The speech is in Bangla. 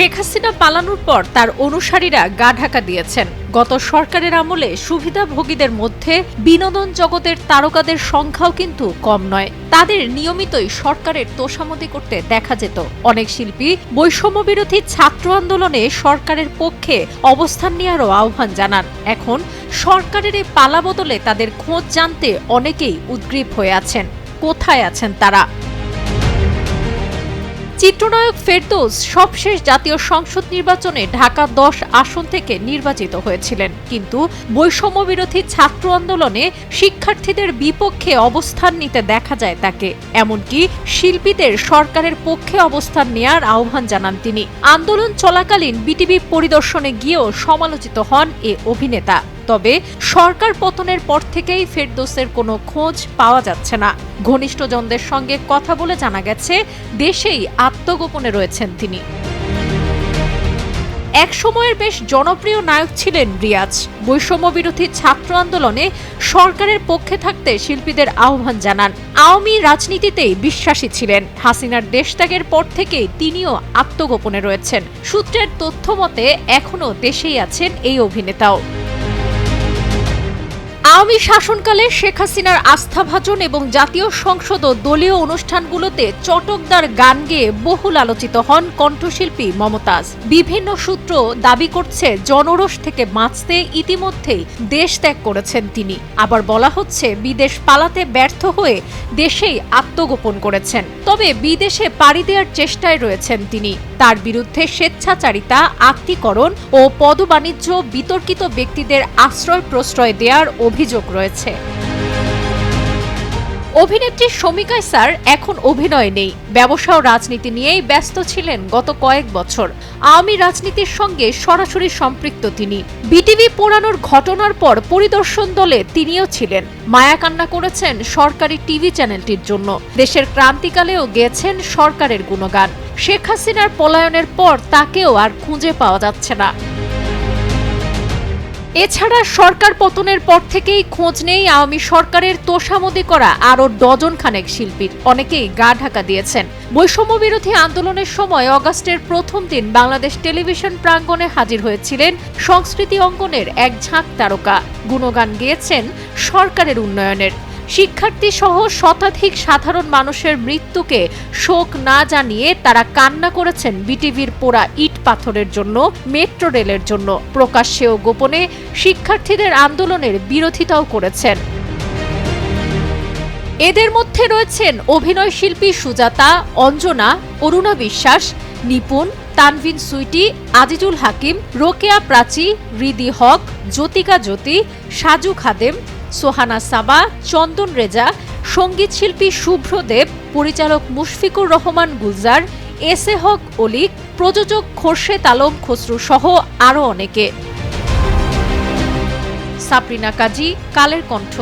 শেখ হাসিনা পালানোর পর তার অনুসারীরা গা ঢাকা দিয়েছেন। গত সরকারের আমলে সুবিধাভোগীদের মধ্যে বিনোদন জগতের তারকাদের সংখ্যাও কিন্তু কম নয়। তাদের নিয়মিতই সরকারের তোষামতি করতে দেখা যেত। অনেক শিল্পী বৈষম্য বিরোধী ছাত্র আন্দোলনে সরকারের পক্ষে অবস্থান নেওয়ারও আহ্বান জানান। এখন সরকারের এই পালা বদলে তাদের খোঁজ জানতে অনেকেই উদ্গ্রীব হয়ে আছেন। কোথায় আছেন তারা? চিত্রনায়ক ফেরদৌস সবশেষ জাতীয় সংসদ নির্বাচনে ঢাকা দশ আসন থেকে নির্বাচিত হয়েছিলেন। কিন্তু বৈষম্য বিরোধী ছাত্র আন্দোলনে শিক্ষার্থীদের বিপক্ষে অবস্থান নিতে দেখা যায় তাকে। এমনকি শিল্পীদের সরকারের পক্ষে অবস্থান নেয়ার আহ্বান জানান তিনি। আন্দোলন চলাকালীন বিটিভি পরিদর্শনে গিয়েও সমালোচিত হন এ অভিনেতা। তবে সরকার পতনের পর থেকেই ফেরদৌসের কোনো খোঁজ পাওয়া যাচ্ছে না। ঘনিষ্ঠজনদের সঙ্গে কথা বলে জানা গেছে, দেশেই আত্মগোপনে রয়েছেন তিনি। এক সময়ের বেশ জনপ্রিয় নায়ক ছিলেন রিয়াজ। বৈষম্য বিরোধী ছাত্র আন্দোলনে সরকারের পক্ষে থাকতে শিল্পীদের আহ্বান জানান। আওয়ামী রাজনীতিতেই বিশ্বাসী ছিলেন। হাসিনার দেশত্যাগের পর থেকেই তিনিও আত্মগোপনে রয়েছেন। সূত্রের তথ্য মতে, এখনও দেশেই আছেন এই অভিনেতাও। আওয়ামী শাসনকালে শেখ হাসিনার আস্থাভাজন এবং জাতীয় সংসদ ও দলীয় অনুষ্ঠানগুলোতে চটকদার গান গেয়ে বহুল আলোচিত হন কণ্ঠশিল্পী মমতাজ। বিভিন্ন সূত্র দাবি করছে জনরোষ থেকে বাঁচতে ইতিমধ্যেই দেশ ত্যাগ করেছেন তিনি। আবার বলা হচ্ছে, বিদেশ পালাতে ব্যর্থ হয়ে দেশেই আত্মগোপন করেছেন। তবে বিদেশে পাড়ি দেওয়ার চেষ্টায় রয়েছেন তিনি। তার বিরুদ্ধে স্বেচ্ছাচারিতা, আত্মীকরণ ও পদবাণিজ্য বিতর্কিত ব্যক্তিদের আশ্রয় প্রশ্রয় দেওয়ার অভিযোগ রয়েছে। অভিনেত্রী শমিকা স্যার এখন অভিনয় নেই। ব্যবসা ও রাজনীতি নিয়েই ব্যস্ত ছিলেন গত কয়েক বছর। আওয়ামী রাজনীতির সঙ্গে সরাসরি সম্পৃক্ত তিনি। বিটিভি পোড়ানোর ঘটনার পর পরিদর্শন দলে তিনিও ছিলেন। মায়া কান্না করেছেন সরকারি টিভি চ্যানেলটির জন্য। দেশের ক্রান্তিকালেও গেছেন সরকারের গুণগান। শেখ হাসিনার পলায়নের পর তাকেও আর খুঁজে পাওয়া যাচ্ছে না। এছাড়া সরকার পতনের পর থেকেই খোঁজ নেই আওয়ামী সরকারের তোষামদি করা আরও ডজন খানেক শিল্পীর। অনেকেই গা ঢাকা দিয়েছেন। বৈষম্য বিরোধী আন্দোলনের সময় অগাস্টের প্রথম দিন বাংলাদেশ টেলিভিশন প্রাঙ্গণে হাজির হয়েছিলেন সংস্কৃতি অঙ্গনের এক ঝাঁক তারকা। গুণগান গেয়েছেন সরকারের উন্নয়নের। শিক্ষার্থী সহ শতাধিক সাধারণ মানুষের মৃত্যুকে শোক না জানিয়ে তারা কান্না করেছেন বিটিভির পোড়া ইট পাথরের জন্য, মেট্রো রেলের জন্য। প্রকাশ্যে ও গোপনে শিক্ষার্থীদের আন্দোলনের বিরোধিতাও করেছেন। এদের মধ্যে রয়েছেন অভিনয় শিল্পী সুজাতা, অঞ্জনা, অরুণা বিশ্বাস, নিপুণ, তানভিন সুইটি, আজিজুল হাকিম, রোকেয়া প্রাচী, রিদি হক, জ্যোতিকা জ্যোতি, সাজু খাদেম সোহানা সাবা, চন্দন রেজা, সংগীত শিল্পী শুভ্র দেব, পরিচালক মুশফিকুর রহমান গুলজার, এস এ হক অলিক প্রযোজক খোরশেদ আলম খসরু সহ আরও অনেকে। সাবরিনা কাজী, কালের কণ্ঠ।